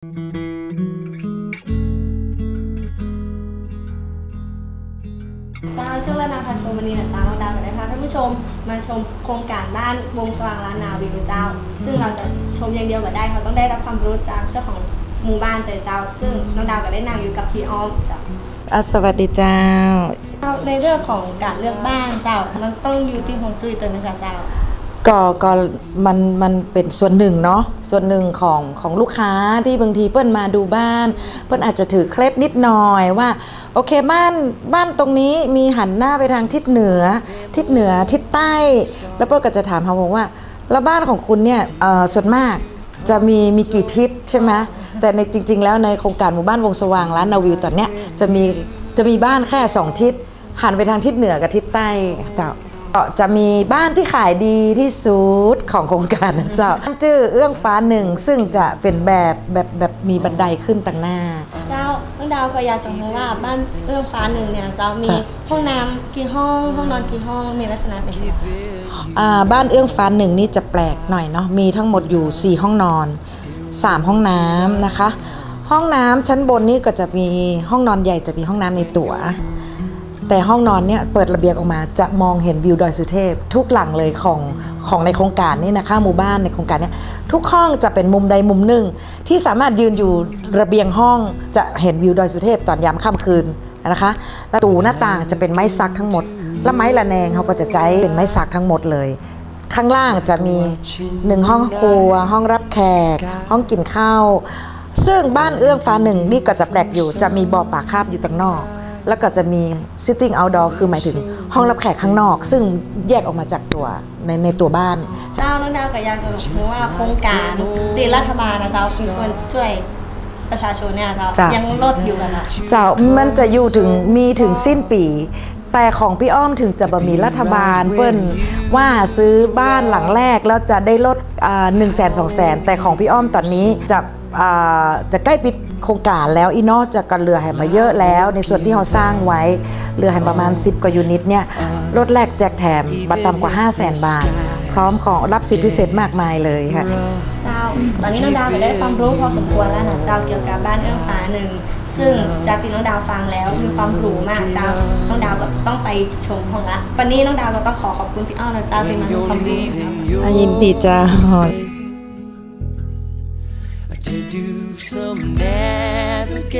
เจ้าช่วงแรกนาพาชมวันนี้นะตามน้องดาวกันนะคะท่านผู้ชมมาชมโครงการบ้านวงสว่างล้านนาวิวเจ้า ซึ่งเราจะชมอย่างเดียวก็ได้เขาต้องได้รับความรู้จากเจ้าของหมู่บ้านแต่เจ้า ซึ่งน้องดาวก็ได้นั่งอยู่กับพี่อ้อมเจ้าอะสวัสดีเจ้าเจ้า ในเรื่องของการเลือกบ้านเจ้า มันต้องอยู่ที่ฮวงจุ้ยตัวนึงค่ะเจ้า ก็ก็มันมันเป็นส่วนหนึ่งเนาะส่วนหนึ่งของของลูกค้าที่บางทีเปิ้นมาดูบ้าน เปิ้นอาจจะถือเคล็ดนิดหน่อยว่า โอเคบ้านบ้านตรงนี้มีหันหน้าไปทางทิศเหนือ ทิศเหนือทิศใต้ แล้วเปิ้นก็จะถามเขาบอกว่า แล้วบ้านของคุณเนี่ยส่วนมากจะมีมีกี่ทิศใช่ไหมแต่ในจริง ๆ แล้วในโครงการหมู่บ้านวงสว่างร้านนาวิวตอนเนี้ยจะมีจะมีบ้านแค่สองทิศหันไปทางทิศเหนือกับทิศใต้เจ้า ก็จะมีบ้านที่ขายดีที่สุดของโครงการนะเจ้าชื่อเอื้องฟ้าหนึ่งซึ่งจะเป็นแบบแบบแบบมีบันไดขึ้นต่างหน้า เจ้าน้องดาวก็อยากจะรู้ว่าบ้านเอื้องฟ้าหนึ่งเนี่ยเจ้ามีจ้ะห้องน้ำกี่ห้องห้องนอนกี่ห้องมีลักษณะเป็นยังไงอ่าบ้านเอื้องฟ้าหนึ่งนี่จะแปลกหน่อยเนาะมีทั้งหมดอยู่ 4 ห้องนอน 3 ห้องน้ำนะคะ ห้องน้ำชั้นบนนี่ก็จะมีห้องนอนใหญ่จะมีห้องน้ำในตัว แต่ห้องนอนเนี่ยเปิดระเบียงออกมาจะมองเห็นวิวดอยสุเทพ ทุกหลังเลยของของในโครงการนี่นะคะหมู่บ้านในโครงการเนี่ยทุกห้องจะเป็นมุมใดมุมหนึ่ง ที่สามารถยืนอยู่ระเบียงห้องจะเห็นวิวดอยสุเทพตอนยามค่ำคืนนะคะแล้วตูหน้าต่างจะเป็นไม้ซักทั้งหมด และไม้ละแนงเขาก็จะใช้เป็นไม้สักทั้งหมดเลย ข้างล่างจะมีหนึ่งห้องครัว ห้องรับแขก ห้องกินข้าวซึ่งบ้านเอื้องฟ้าหนึ่งนี่ก็จะแปลกอยู่จะมีบ่อปลาคาบอยู่ต่างนอก แล้วก็จะมี sitting outdoor คือหมายถึงห้องรับแขกข้างนอก ซึ่งแยกออกมาจากตัวในในตัวบ้านเจ้าน้องดาวก็อยากจะรู้ว่าโครงการที่รัฐบาลนะเจ้ามีส่วนช่วยประชาชนเนี่ยเจ้าจ้ะ ยังลดอยู่กันนะเจ้ามันจะอยู่ถึงมีถึงสิ้นปี แต่ของพี่อ้อมถึงจะบะมีรัฐบาลเปิ้นว่าซื้อบ้านหลังแรกแล้วจะได้ลดหนึ่งแสนสองแสนแต่ของพี่อ้อมตอนนี้จะอ่า จะใกล้ปิดโครงการแล้วอีนอกจากกันเรือแห่มาเยอะแล้ว ในส่วนที่เขาสร้างไว้เรือแห่ประมาณ 10 กว่ายูนิตเนี่ยลดแรกแจกแถมบัตรต่ำกว่า 5 0 0แสนบาท พร้อมของรับสิทธิพิเศษมากมายเลยค่ะเจ้าตอนนี้น้องดาวก็ได้ความรู้พอสมควรแล้วนะเจ้าเกี่ยวกับบ้านเอื้องฟ้าหนึ่งซึ่งจากที่น้องดาวฟังแล้วมีความรู้มากเจ้าน้องดาวก็ต้องไปชมของละวันนี้น้องดาวก็ต้องขอขอบคุณพี่อ้อมนะเจ้าที่มาให้ความรู้ครับอะยินดีจ้า to do some navigating.